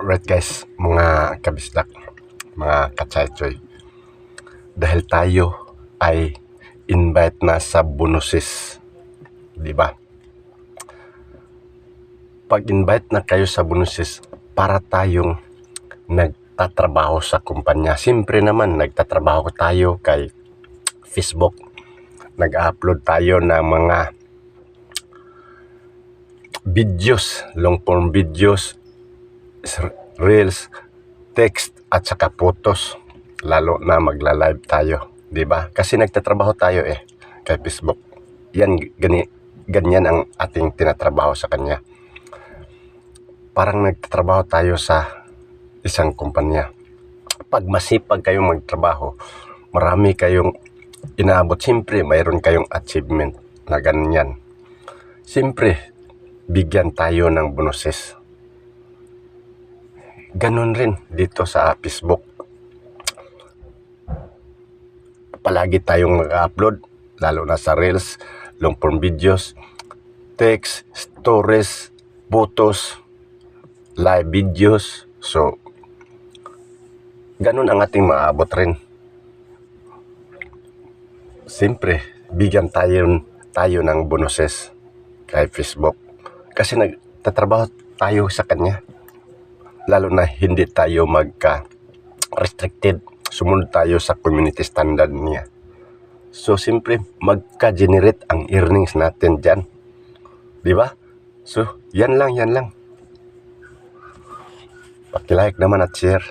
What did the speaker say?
Alright guys, mga kabisdak, mga kachaychoy. Dahil tayo ay invite na sa bonuses. Di ba? Pag-invite na kayo sa bonuses, para tayong nagtatrabaho sa kumpanya. Siyempre naman, nagtatrabaho tayo kay Facebook. Nag-upload tayo ng mga videos, long form videos, reels, text at saka photos. Lalo na magla-live tayo, 'di ba? Kasi nagtatrabaho tayo eh kay Facebook. Yan gani ganyan ang ating tinatrabaho sa kanya. Parang nagtatrabaho tayo sa isang kumpanya. Pag masipag kayong magtrabaho, marami kayong inaabot. Siyempre, mayroon kayong achievement na ganyan. Siyempre, bigyan tayo ng bonuses. Ganon rin dito sa Facebook. Palagi tayong mag-upload, lalo na sa Reels, long form videos, text, stories, photos, live videos. So, ganon ang ating maabot rin. Siyempre, bigyan tayo, tayo ng bonuses kay Facebook. Kasi nagtatrabaho tayo sa kanya. Lalo na hindi tayo magka restricted. Sumunod tayo sa community standard niya. So, siyempre, magka-generate ang earnings natin dyan. Di ba? So, yan lang, yan lang. Paki-like naman at share.